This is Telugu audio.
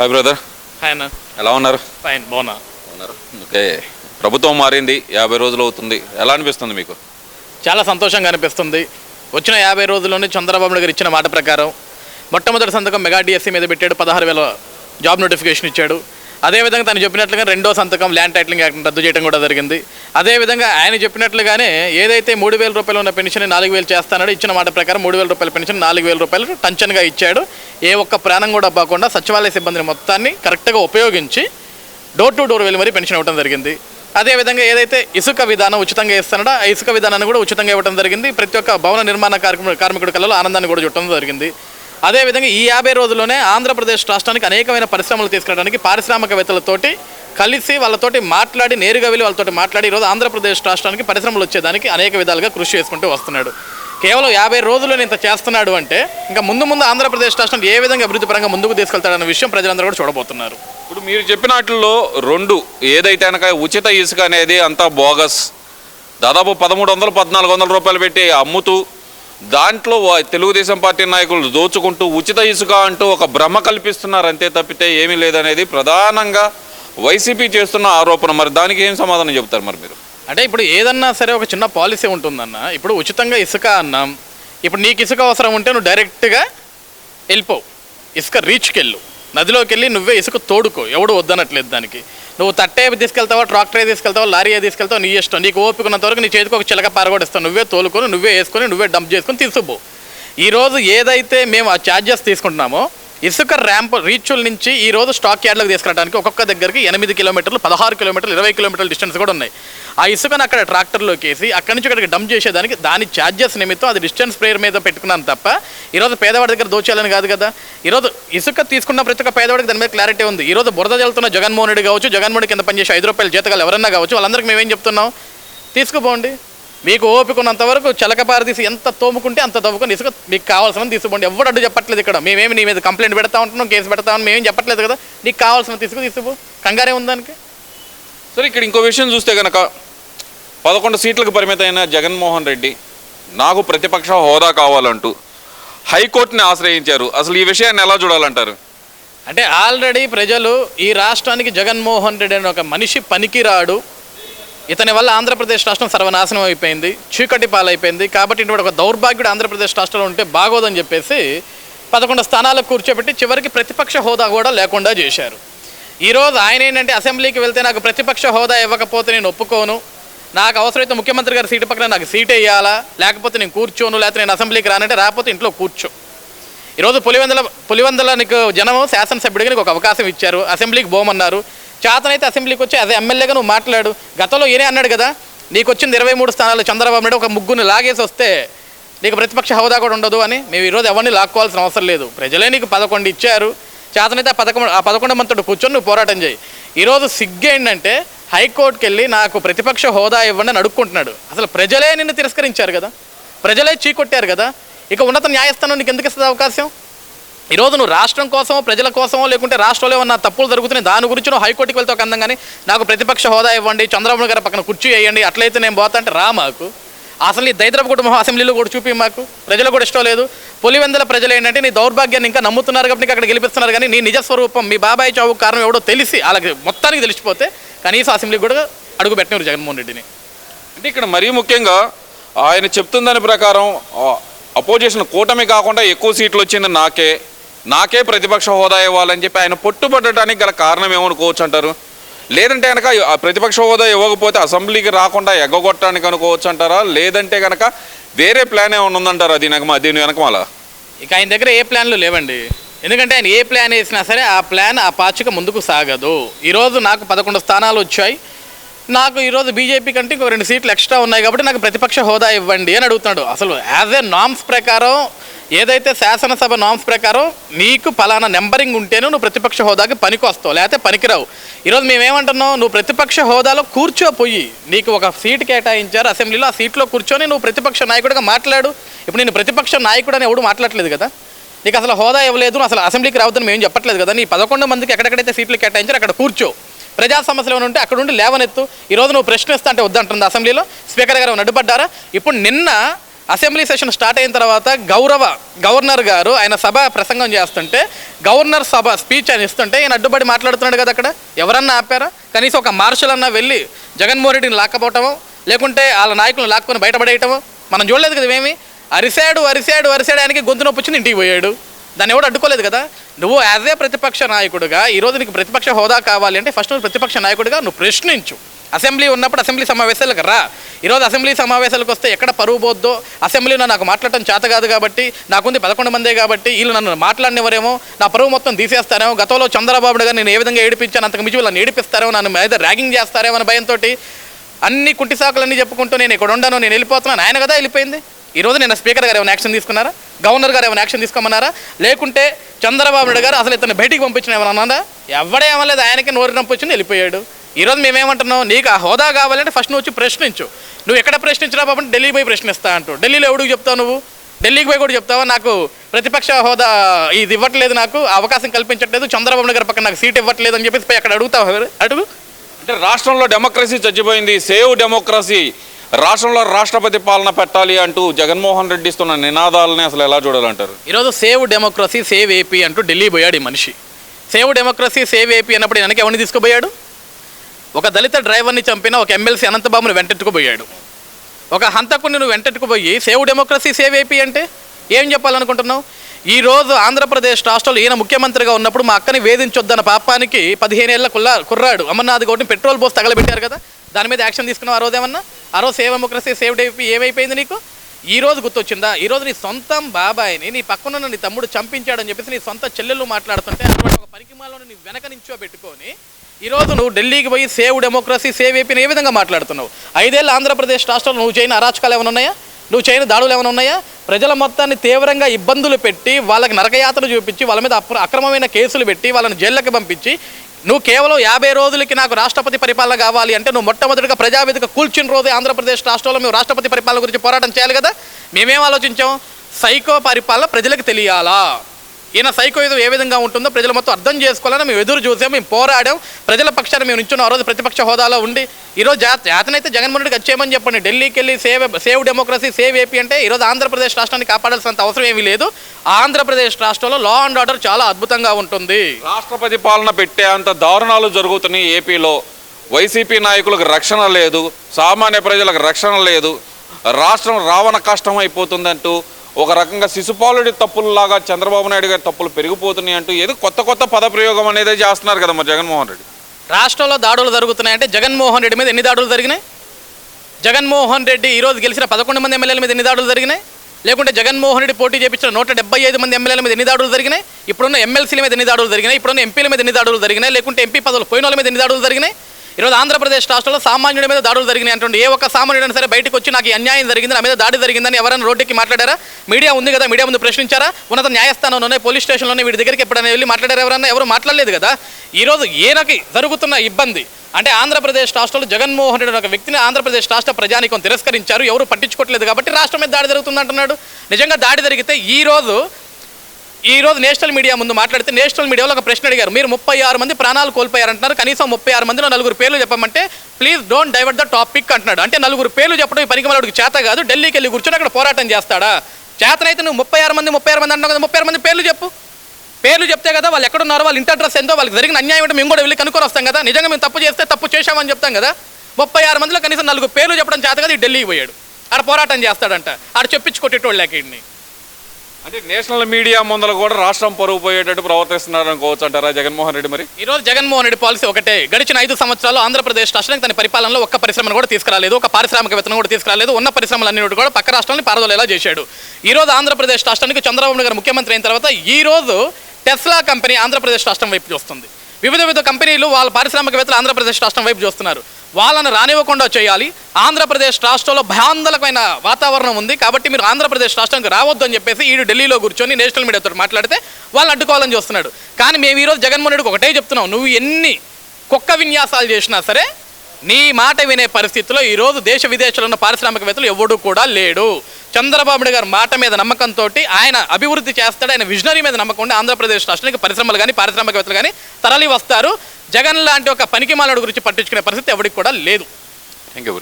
హాయ్ బ్రదర్ హాయ్ అన్న. ఎలా ఉన్నారు? ఫైన్ బాగున్నా. ఉన్నారు ఓకే. ప్రభుత్వం మారింది యాభై రోజులు అవుతుంది. ఎలా అనిపిస్తుంది మీకు? చాలా సంతోషంగా అనిపిస్తుంది. వచ్చిన యాభై రోజుల్లోనే చంద్రబాబు నాయుడు గారు ఇచ్చిన మాట ప్రకారం మొట్టమొదటి సంతకం మెగా డిఎస్సీ మీద పెట్టాడు పదహారు వేల జాబ్ నోటిఫికేషన్ ఇచ్చాడు. అదేవిధంగా తను చెప్పినట్లుగా రెండో సంతకం ల్యాండ్ టైటిలింగ్ యాక్ట్ రద్దు చేయడం కూడా జరిగింది. అదేవిధంగా ఆయన చెప్పినట్లుగానే ఏదైతే మూడు వేల రూపాయలు ఉన్న పెన్షన్ నాలుగు వేలు చేస్తానో ఇచ్చిన మాట ప్రకారం మూడు వేల రూపాయల పెన్షన్ నాలుగు వేల రూపాయలు టంచన్గా ఇచ్చాడు. ఏ ఒక్క ప్రాణం కూడా అవ్వకుండా సచివాలయ సిబ్బందిని మొత్తాన్ని కరెక్ట్గా ఉపయోగించి డోర్ టు డోర్ వెళ్ళి మరీ పెన్షన్ ఇవ్వడం జరిగింది. అదేవిధంగా ఏదైతే ఇసుక విధానం ఉచితంగా ఇస్తున్నాడో ఆ ఇసుక విధానాన్ని కూడా ఉచితంగా ఇవ్వడం జరిగింది. ప్రతి ఒక్క భవన నిర్మాణ కార్మికుడు కార్మికుడి కళలో ఆనందాన్ని కూడా చుట్టడం జరిగింది. అదేవిధంగా ఈ యాభై రోజుల్లోనే ఆంధ్రప్రదేశ్ రాష్ట్రానికి అనేకమైన పరిశ్రమలు తీసుకురావడానికి పారిశ్రామికవేత్తలతోటి కలిసి వాళ్ళతోటి మాట్లాడి నేరుగా వెళ్ళి వాళ్ళతోటి మాట్లాడి ఈరోజు ఆంధ్రప్రదేశ్ రాష్ట్రానికి పరిశ్రమలు వచ్చేదానికి అనేక విధాలుగా కృషి చేసుకుంటూ వస్తున్నాడు. కేవలం యాభై రోజుల్లో ఇంత చేస్తున్నాడు అంటే ఇంకా ముందు ముందు ఆంధ్రప్రదేశ్ రాష్ట్రం ఏ విధంగా అభివృద్ధి పరంగా ముందుకు తీసుకెళ్తాడన్న విషయం ప్రజలందరూ కూడా చూడబోతున్నారు. ఇప్పుడు మీరు చెప్పిన వాటిల్లో రెండు ఏదైతే కనుక ఉచిత ఇసుక అనేది అంతా బోగస్ దాదాపు పదమూడు వందలు పద్నాలుగు వందల రూపాయలు పెట్టి అమ్ముతూ దాంట్లో వా- తెలుగుదేశం పార్టీ నాయకులు దోచుకుంటూ ఉచిత ఇసుక అంటూ ఒక భ్రమ కల్పిస్తున్నారు అంతే తప్పితే ఏమీ లేదనేది ప్రధానంగా వైసీపీ చేస్తున్న ఆరోపణ. మరి దానికి ఏం సమాధానం చెబుతారు మరి మీరు? అంటే ఇప్పుడు ఏదన్నా సరే ఒక చిన్న పాలసీ ఉంటుందన్న. ఇప్పుడు ఉచితంగా ఇసుక అన్నాం. ఇప్పుడు నీకు ఇసుక అవసరం ఉంటే నువ్వు డైరెక్ట్గా వెళ్ళిపోవు. ఇసుక రీచ్కి వెళ్ళు నదిలోకి వెళ్ళి నువ్వే ఇసుక తోడుకో. ఎవడు వద్దనట్లేదు దానికి. నువ్వు తట్టే తీసుకెళ్తావా ట్రాక్టరే తీసుకెళ్తావా లారీ తీసుకెళ్తావు నీ ఇష్టం. నీకు ఓపికన్నంత వరకు నీ చేతికి ఒక చిలక పారగొడిస్తావు నువ్వే తోలుకొని నువ్వే వేసుకొని నువ్వే డంప్ చేసుకొని తీసుకుపో. ఈరోజు ఏదైతే మేము ఆ ఛార్జెస్ తీసుకుంటున్నామో ఇసుక ర్యాంప్ రీచుల్ నుంచి ఈ రోజు స్టాక్ యార్డ్లకు తీసుకురావడానికి ఒక్కొక్క దగ్గరికి ఎనిమిది కిలోమీటర్లు పదహారు కిలోమీటర్లు ఇరవై కిలోమీటర్ల డిస్టెన్స్ కూడా ఉన్నాయి. ఆ ఇసుకను అక్కడ ట్రాక్టర్లోకి వేసి అక్కడి నుంచి అక్కడికి డంప్ చేసేదానికి దాని ఛార్జెస్ నిమిత్తం అది డిస్టెన్స్ ప్రేయర్ మీద పెట్టుకున్నాను తప్ప ఈరోజు పేదవాడి దగ్గర దోచేయాలని కాదు కదా. ఈరోజు ఇసుక తీసుకున్న ప్రతి ఒక్క పేదవాడికి దాని మీద క్లారిటీ ఉంది. ఈరోజు బురద జల్లుతున్న జగన్మోహన్ రెడ్డి కావచ్చు జగన్మోహన్ కింద పనిచేసే ఐదు రూపాయల జీతకాలు ఎవరన్నా కావచ్చు వాళ్ళందరికీ మేమేం చెప్తున్నాం? తీసుకుపోండి. మీకు ఓపిక ఉన్నంత వరకు చిలకపార తీసి ఎంత తోముకుంటే అంత తవ్వుకొని ఇసుక మీకు కావాల్సిన తీసుకోండి. ఎవడు అడ్డు చెప్పట్లేదు ఇక్కడ. మేమేమి నీ మీద కంప్లైంట్ పెడతా ఉంటున్నాం కేసు పెడతా ఉన్నాం మేమేం చెప్పట్లేదు కదా. నీకు కావాల్సిన తీసుకు తీసుకో కంగారే ఉంది దానికి? సరే ఇక్కడ ఇంకో విషయం చూస్తే కనుక పదకొండు సీట్లకు పరిమితమైన జగన్మోహన్ రెడ్డి నాకు ప్రతిపక్ష హోదా కావాలంటూ హైకోర్టుని ఆశ్రయించారు. అసలు ఈ విషయాన్ని ఎలా చూడాలంటారు? అంటే ఆల్రెడీ ప్రజలు ఈ రాష్ట్రానికి జగన్మోహన్ రెడ్డి అనే ఒక మనిషి పనికిరాడు. ఇతని వల్ల ఆంధ్రప్రదేశ్ రాష్ట్రం సర్వనాశనం అయిపోయింది చీకటి పాలైపోయింది. కాబట్టి ఇటువంటి ఒక దౌర్భాగ్యుడు ఆంధ్రప్రదేశ్ రాష్ట్రంలో ఉంటే బాగోదని చెప్పేసి పదకొండు స్థానాలకు కూర్చోబెట్టి చివరికి ప్రతిపక్ష హోదా కూడా లేకుండా చేశారు. ఈరోజు ఆయన ఏంటంటే అసెంబ్లీకి వెళ్తే నాకు ప్రతిపక్ష హోదా ఇవ్వకపోతే నేను ఒప్పుకోను. నాకు అవసరమైతే ముఖ్యమంత్రి గారి సీటు పక్కన నాకు సీట్ వేయాలా? లేకపోతే నేను కూర్చోను లేకపోతే నేను అసెంబ్లీకి రానంటే రాకపోతే ఇంట్లో కూర్చో. ఈరోజు పులివెందల పులివెందల నీకు జనము శాసనసభ్యుడికి నీకు ఒక అవకాశం ఇచ్చారు. అసెంబ్లీకి పోమన్నారు. చేతనైతే అసెంబ్లీకి వచ్చి అదే ఎమ్మెల్యేగా నువ్వు మాట్లాడు. గతంలో ఈయనే అన్నాడు కదా నీకు వచ్చింది ఇరవై మూడు స్థానాలు చంద్రబాబు నాయుడు ఒక ముగ్గురిని లాగేసి వస్తే నీకు ప్రతిపక్ష హోదా కూడా ఉండదు అని మేము ఈరోజు ఎవరిని లాక్కోవాల్సిన అవసరం లేదు. ప్రజలే నీకు పదకొండు ఇచ్చారు. చేతనైతే ఆ పదకొండు ఆ పదకొండు మంతుడు కూర్చొని నువ్వు పోరాటం చేయి. ఈరోజు సిగ్గు ఏంటంటే హైకోర్టుకి వెళ్ళి నాకు ప్రతిపక్ష హోదా ఇవ్వండి అని అడుక్కుంటున్నాడు. అసలు ప్రజలే నిన్ను తిరస్కరించారు కదా. ప్రజలే చీకొట్టారు కదా. ఇక ఉన్నత న్యాయస్థానం నీకు ఎందుకు ఇస్తుంది అవకాశం? ఈరోజు నువ్వు రాష్ట్రం కోసం ప్రజల కోసమో లేకుంటే రాష్ట్రంలో ఏమన్నా తప్పులు జరుగుతున్నాయి దాని గురించి నువ్వు హైకోర్టుకి వెళ్తే ఒక అందంగానే నాకు ప్రతిపక్ష హోదా ఇవ్వండి చంద్రబాబు గారి పక్కన కుర్చీ వేయండి అట్లయితే నేను పోతా అంటే రా మాకు. అసలు ఈ దైద్రపు కుటుంబం అసెంబ్లీలో కూడా చూపి మాకు. ప్రజలు కూడా ఇష్టం లేదు. పులివెందల ప్రజలు ఏంటంటే నీ దౌర్భాగ్యాన్ని ఇంకా నమ్ముతున్నారు కాబట్టి నీకు అక్కడ గెలిపిస్తున్నారు కానీ నీ నిజస్వరూపం మీ బాబాయ్ చావు కారణం ఎవడో తెలిసి వాళ్ళకి మొత్తానికి తెలిసిపోతే కనీసం అసెంబ్లీకి కూడా అడుగు పెట్టినారు జగన్మోహన్ రెడ్డిని. అంటే ఇక్కడ మరీ ముఖ్యంగా ఆయన చెప్తున్న దాని ప్రకారం అపోజిషన్ కూటమి కాకుండా ఎక్కువ సీట్లు వచ్చింది నాకే. నాకే ప్రతిపక్ష హోదా ఇవ్వాలని చెప్పి ఆయన పట్టుబట్టడానికి గల కారణం ఏమనుకోవచ్చు అంటారు? లేదంటే కనుక ఆ ప్రతిపక్ష హోదా ఇవ్వకపోతే అసెంబ్లీకి రాకుండా ఎగ్గొట్టడానికి అనుకోవచ్చు అంటారా? లేదంటే కనుక వేరే ప్లాన్ ఏమైనా ఉందంటారా దీని వెనక దీని వెనకమాల ఇక ఆయన దగ్గర ఏ ప్లాన్లు లేవండి. ఎందుకంటే ఆయన ఏ ప్లాన్ వేసినా సరే ఆ ప్లాన్ ఆ పాచిక ముందుకు సాగదు. ఈరోజు నాకు పదకొండు స్థానాలు వచ్చాయి. నాకు ఈరోజు బీజేపీ కంటే ఇంకో రెండు సీట్లు ఎక్స్ట్రా ఉన్నాయి కాబట్టి నాకు ప్రతిపక్ష హోదా ఇవ్వండి అని అడుగుతున్నాడు. అసలు యాజ్ ఏ నామ్స్ ప్రకారం ఏదైతే శాసనసభ నామ్స్ ప్రకారం నీకు ఫలానా నెంబరింగ్ ఉంటేనే నువ్వు ప్రతిపక్ష హోదాకి పనికి వస్తావు లేకపోతే పనికిరావు. ఈరోజు మేమేమంటున్నావు నువ్వు ప్రతిపక్ష హోదాలో కూర్చోపోయి నీకు ఒక సీట్ కేటాయించారు అసెంబ్లీలో ఆ సీట్లో కూర్చొని నువ్వు ప్రతిపక్ష నాయకుడిగా మాట్లాడు. ఇప్పుడు నేను ప్రతిపక్ష నాయకుడు అని ఎవడు మాట్లాడలేదు కదా? నీకు అసలు హోదా ఇవ్వలేదు అసలు అసెంబ్లీకి రావద్దని మేము చెప్పట్లేదు కదా? నీ పదకొండు మందికి ఎక్కడెక్కడైతే సీట్లు కేటాయించారో అక్కడ కూర్చో. ప్రజా సమస్యలు ఏమైనా ఉంటే అక్కడ ఉండి లేవనెత్తు ఈరోజు నువ్వు ప్రశ్నిస్తా అంటే వద్దంటుంది అసెంబ్లీలో. స్పీకర్ గారు నడుపడ్డారా అడ్డుపడ్డారా? ఇప్పుడు నిన్న అసెంబ్లీ సెషన్ స్టార్ట్ అయిన తర్వాత గౌరవ గవర్నర్ గారు ఆయన సభ ప్రసంగం చేస్తుంటే గవర్నర్ సభ స్పీచ్ అని ఇస్తుంటే ఆయన అడ్డుపడి మాట్లాడుతున్నాడు కదా అక్కడ. ఎవరన్నా ఆపారా? కనీసం ఒక మార్షల్ అన్నా వెళ్ళి జగన్మోహన్ రెడ్డిని లాక్కపోవటమో లేకుంటే వాళ్ళ నాయకులను లాక్కొని బయటపడేయటమో మనం చూడలేదు కదా ఏమి అరిశాడు అరిశాడు అరిశాడు ఆయనకి గొంతు నొప్పి వచ్చింది ఇంటికి పోయాడు. దాన్ని ఎవడు అడ్డుకోలేదు కదా? నువ్వు యాజ్ ఏ ప్రతిపక్ష నాయకుడుగా ఈరోజు నీకు ప్రతిపక్ష హోదా కావాలి అంటే ఫస్ట్ నువ్వు ప్రతిపక్ష నాయకుడిగా నువ్వు ప్రశ్నించు. అసెంబ్లీ ఉన్నప్పుడు అసెంబ్లీ సమావేశాలకు రా. ఈరోజు అసెంబ్లీ సమావేశాలకు వస్తే ఎక్కడ పరువు పోద్దో? అసెంబ్లీలో నాకు మాట్లాడటం చేత కాదు కాబట్టి నాకుంది పదకొండు మందే కాబట్టి వీళ్ళు నన్ను మాట్లాడినవరేమో నా పరువు మొత్తం తీసేస్తారేమో గతంలో చంద్రబాబు గారు నేను ఏ విధంగా ఏడిపించాను అంతకు మించి వీళ్ళని ఏడిపిస్తారేమో నన్ను మీద ర్యాగింగ్ చేస్తారేమో అనే భయంతో అన్ని కుంటి సాకులన్నీ చెప్పుకుంటూ నేను ఇక్కడ ఉండను నేను వెళ్ళిపోతున్నాను. ఆయన కదా వెళ్ళిపోయింది? ఈ రోజు నేను స్పీకర్ గారు ఏమైనా యాక్షన్ తీసుకున్నారా? గవర్నర్ గారు ఏమైనా యాక్షన్ తీసుకోమన్నారా? లేకుంటే చంద్రబాబు నాయుడు గారు అసలు ఇతను బయటికి పంపించిన ఏమైనా అన్నారా? ఎవడే ఏమలేదు ఆయనకి నోరు నొప్పి వెళ్ళిపోయాడు. ఈ రోజు మేమేమంటున్నాం? నీకు ఆ హోదా కావాలంటే ఫస్ట్ నువ్వు వచ్చి ప్రశ్నించు. నువ్వు ఎక్కడ ప్రశ్నించినా పాపం ఢిల్లీ పోయి ప్రశ్నిస్తా అంటూ ఢిల్లీలో ఎవడికి చెప్తావు నువ్వు? ఢిల్లీకి పోయి కూడా చెప్తావా? నాకు ప్రతిపక్ష హోదా ఇది ఇవ్వట్లేదు నాకు అవకాశం కల్పించట్లేదు చంద్రబాబు నాయుడు గారి పక్కన నాకు సీట్ ఇవ్వట్లేదు అని చెప్పేసి పోయి అక్కడ అడుగుతావు అడుగు. అంటే రాష్ట్రంలో డెమోక్రసీ చచ్చిపోయింది సేవ్ డెమోక్రసీ రాష్ట్రంలో రాష్ట్రపతి పాలన పెట్టాలి అంటూ జగన్మోహన్ రెడ్డి ఇస్తున్న నినాదాలని అసలు ఎలా చూడాలంటారు? ఈరోజు సేవ్ డెమోక్రసీ సేవ్ ఏపీ అంటూ ఢిల్లీ పోయాడు ఈ మనిషి. సేవ్ డెమోక్రసీ సేవ్ ఏపీ అన్నప్పుడు వెనక ఎవరిని తీసుకుపోయాడు? ఒక దళిత డ్రైవర్ని చంపిన ఒక ఎమ్మెల్సీ అనంతబాబుని వెంటెట్టుకుపోయాడు ఒక హంతకుని నువ్వు వెంటెట్టుకుపోయి సేవ్ డెమోక్రసీ సేవ్ ఏపీ అంటే ఏం చెప్పాలనుకుంటున్నావు? ఈరోజు ఆంధ్రప్రదేశ్ రాష్ట్రంలో ఈయన ముఖ్యమంత్రిగా ఉన్నప్పుడు మా అక్కని వేధించొద్దన్న పాపానికి పదిహేను ఏళ్ళ కుల్లా కుర్రాడు అమర్నాథ్ గౌడ్ని పెట్రోల్ పోసి తగలబెట్టారు కదా దాని మీద యాక్షన్ తీసుకున్నావు ఆ రోజు ఏమన్నా? ఆ రోజు సేవ్ డెమోక్రసీ సేవ్ డైపీ ఏమైపోయింది నీకు? ఈ రోజు గుర్తొచ్చిందా? ఈ రోజు నీ సొంతం బాబాయిని నీ పక్కనున్న నీ తమ్ముడు చంపించాడని చెప్పేసి నీ సొంత చెల్లెలు మాట్లాడుతుంటే అటువంటి ఒక పరికిమాలను నీ వెనక నుంచో పెట్టుకొని ఈ రోజు నువ్వు ఢిల్లీకి పోయి సేవ్ డెమోక్రసీ సేవ్ ఏపీని ఏ విధంగా మాట్లాడుతున్నావు? ఐదేళ్ళు ఆంధ్రప్రదేశ్ రాష్ట్రంలో నువ్వు చేయని అరాచకాలు ఏమైనా ఉన్నాయా? నువ్వు చేయని దాడులు ఏమైనా ఉన్నాయా? ప్రజల మొత్తాన్ని తీవ్రంగా ఇబ్బందులు పెట్టి వాళ్ళకి నరకయాత్రలు చూపించి వాళ్ళ మీద అక్రమమైన కేసులు పెట్టి వాళ్ళని జైళ్ళకి పంపించి నువ్వు కేవలం యాభై రోజులకి నాకు రాష్ట్రపతి పరిపాలన కావాలి అంటే నువ్వు మొట్టమొదటిగా ప్రజావేదిక కూల్చిన రోజే ఆంధ్రప్రదేశ్ రాష్ట్రంలో మేము రాష్ట్రపతి పరిపాలన గురించి పోరాటం చేయాలి కదా? మేమేం ఆలోచించాం? సైకో పరిపాలన ప్రజలకు తెలియాలా? ఈయన సైకో ఏ విధంగా ఉంటుందో ప్రజలు మొత్తం అర్థం చేసుకోవాలని మేము ఎదురు చూసాం మేము పోరాడాం. ప్రజల పక్షాన్ని మేము నించున్నాం ఆ రోజు ప్రతిపక్ష హోదాలో ఉండి ఈరోజు జా జాతనైతే జగన్మోహన్ రెడ్డికి వచ్చేయమని చెప్పండి. ఢిల్లీకి వెళ్ళి save save democracy save AP అంటే ఈరోజు ఆంధ్రప్రదేశ్ రాష్ట్రాన్ని కాపాడాల్సినంత అవసరం ఏమీ లేదు. ఆంధ్రప్రదేశ్ రాష్ట్రంలో లా అండ్ ఆర్డర్ చాలా అద్భుతంగా ఉంటుంది. రాష్ట్రపతి పాలన పెట్టే అంత దారుణాలు జరుగుతున్నాయి ఏపీలో. వైసీపీ నాయకులకు రక్షణ లేదు సామాన్య ప్రజలకు రక్షణ లేదు. రాష్ట్రం రావణ కష్టం అయిపోతుందంటూ ఒక రకంగా శిశుపాలుడి తప్పుల్లాగా చంద్రబాబు నాయుడు గారి తప్పులు పెరిగిపోతున్నాయి అంటూ ఏదో కొత్త కొత్త పదప్రయోగం అనేది చేస్తున్నారు కదా మరి జగన్మోహన్ రెడ్డి. రాష్ట్రంలో దాడులు జరుగుతున్నాయంటే జగన్మోహన్ రెడ్డి మీద ఎన్ని దాడులు జరిగినాయి? జగన్మోహన్ రెడ్డి ఈరోజు గెలిచిన పదకొండు మంది ఎమ్మెల్యేల మీద ఎన్ని దాడులు జరిగినాయి? లేకుంటే జగన్మోహన్ రెడ్డి పోటీ చేపించిన నూట డెబ్బై ఐదు మంది ఎమ్మెల్యేల మీద ఎన్ని దాడులు జరిగినాయి? ఇప్పుడున్న ఎమ్మెల్సీల మీద ఎన్ని దాడులు జరిగినాయి? ఇప్పుడున్న ఎంపీల మీద ఎన్ని దాడులు జరిగినాయి? లేకుంటే ఎంపీ పదవులు పోయిన వాళ్ళ మీద ఎన్ని దాడులు జరిగినాయి? ఈరోజు ఆంధ్రప్రదేశ్ రాష్ట్రంలో సామాన్యుడి మీద దాడులు జరిగినాయి అంటుండే. ఏ ఒక్క సామాన్యుడైనా సరే బయటకు వచ్చి నాకు అన్యాయం జరిగింది నా మీద దాడి జరిగిందని ఎవరైనా రోడ్డుకి మాట్లాడారా? మీడియా ఉంది కదా మీడియా ముందు ప్రశ్నించారా? ఉన్నత న్యాయస్థానంలోనే పోలీస్ స్టేషన్లోనే వీడి దగ్గరికి ఎప్పుడైనా వెళ్ళి మాట్లాడారు ఎవరన్నా? ఎవరు మాట్లాడలేదు కదా. ఈరోజు ఈయనకి జరుగుతున్న ఇబ్బంది. అంటే ఆంధ్రప్రదేశ్ రాష్ట్రంలో జగన్మోహన్ రెడ్డి ఒక వ్యక్తిని ఆంధ్రప్రదేశ్ రాష్ట్ర ప్రజానికం తిరస్కరించారు. ఎవరు పట్టించుకోవట్లేదు కాబట్టి రాష్ట్రం మీద దాడి జరుగుతుంది అంటున్నాడు నిజంగా దాడి జరిగితే ఈ రోజు ఈ రోజు నేషనల్ మీడియా ముందు మాట్లాడితే నేషనల్ మీడియాలో ఒక ప్రశ్న అడిగారు. మీరు ముప్పై ఆరు మంది ప్రాణాలు కోల్పోయారంటున్నారు. కనీసం ముప్పై ఆరు మందిలో నలుగురు పేర్లు చెప్పమంటే please don't divert the topic అంటున్నాడు. అంటే నలుగురు పేర్లు చెప్పడం ఈ పనికి చేత కాదు. ఢిల్లీకి వెళ్ళి కూర్చొని అక్కడ పోరాటం చేస్తాడా? చేతనైతే నువ్వు ముప్పై ఆరు మంది ముప్పై ఆరు మంది అంటున్నావు కదా ముప్పై ఆరు మంది పేర్లు చెప్పు. పేర్లు చెప్తే కదా వాళ్ళు ఎక్కడున్నారో వాళ్ళ ఇంటర్ అడ్రస్ ఎంతో వాళ్ళకి జరిగిన అన్యాయం ఏంటో మేము కూడా వెళ్ళి కనుక్కొని వస్తాం కదా. నిజంగా మేము తప్పు చేస్తే తప్పు చేశామని చెప్తాం కదా. ముప్పై ఆరు మందిలో కనీసం నలుగురు పేర్లు చెప్పడం చేత కదా ఈ ఢిల్లీకి పోయాడు. ఆడ పోరాటం చేస్తాడంట. ఆడ చెప్పించుకొట్టేటోళ్ళు లేక అంటే నేషనల్ మీడియా ముందర కూడా రాష్ట్రం పరుగు పోయేటట్టు ప్రవర్తిస్తున్నారు అనుకోవచ్చు అంటారా జగన్మోహన్ రెడ్డి మరి? ఈ రోజు జగన్మోహన్ రెడ్డి పాలసీ ఒకటే. గడిచిన ఐదు సంవత్సరాలు ఆంధ్రప్రదేశ్ రాష్ట్రానికి తన పరిపాలనలో ఒక్క పరిశ్రమను కూడా తీసుకురాలేదు. ఒక పారిశ్రామికవేత్తను కూడా తీసుకురాలేదు. ఉన్న పరిశ్రమలన్నీ కూడా పక్క రాష్ట్రాన్ని పారదోలేలా చేశాడు. ఈ రోజు ఆంధ్రప్రదేశ్ రాష్ట్రానికి చంద్రబాబు గారు ముఖ్యమంత్రి అయిన తర్వాత ఈ రోజు టెస్లా కంపెనీ ఆంధ్రప్రదేశ్ రాష్ట్రం వైపు చూస్తుంది. వివిధ వివిధ కంపెనీలు వాళ్ళ పారిశ్రామికవేత్తలు ఆంధ్రప్రదేశ్ రాష్ట్రం వైపు చూస్తున్నారు. వాళ్ళని రానివ్వకుండా చేయాలి. ఆంధ్రప్రదేశ్ రాష్ట్రంలో భయాందలకమైన వాతావరణం ఉంది కాబట్టి మీరు ఆంధ్రప్రదేశ్ రాష్ట్రానికి రావద్దు అని చెప్పేసి ఈడు ఢిల్లీలో కూర్చొని నేషనల్ మీడియాతో మాట్లాడితే వాళ్ళు అడ్డుకోవాలని చూస్తున్నాడు. కానీ మేము ఈరోజు జగన్మోహన్ రెడ్డికి ఒకటే చెప్తున్నాం. నువ్వు ఎన్ని కుక్క విన్యాసాలు చేసినా సరే నీ మాట వినే పరిస్థితిలో ఈరోజు దేశ విదేశాల్లో ఉన్న పారిశ్రామికవేత్తలు ఎవడు కూడా లేడు. చంద్రబాబు గారు మాట మీద నమ్మకంతో ఆయన అభివృద్ధి చేస్తాడు ఆయన విజనరీ మీద నమ్మకం ఉండి ఆంధ్రప్రదేశ్ రాష్ట్రానికి పరిశ్రమలు కానీ పారిశ్రామికవేత్తలు కానీ తరలి వస్తారు జగన్ లాంటి ఒక పనికి గురించి పట్టించుకునే పరిస్థితి ఎవరికి కూడా లేదు. Thank you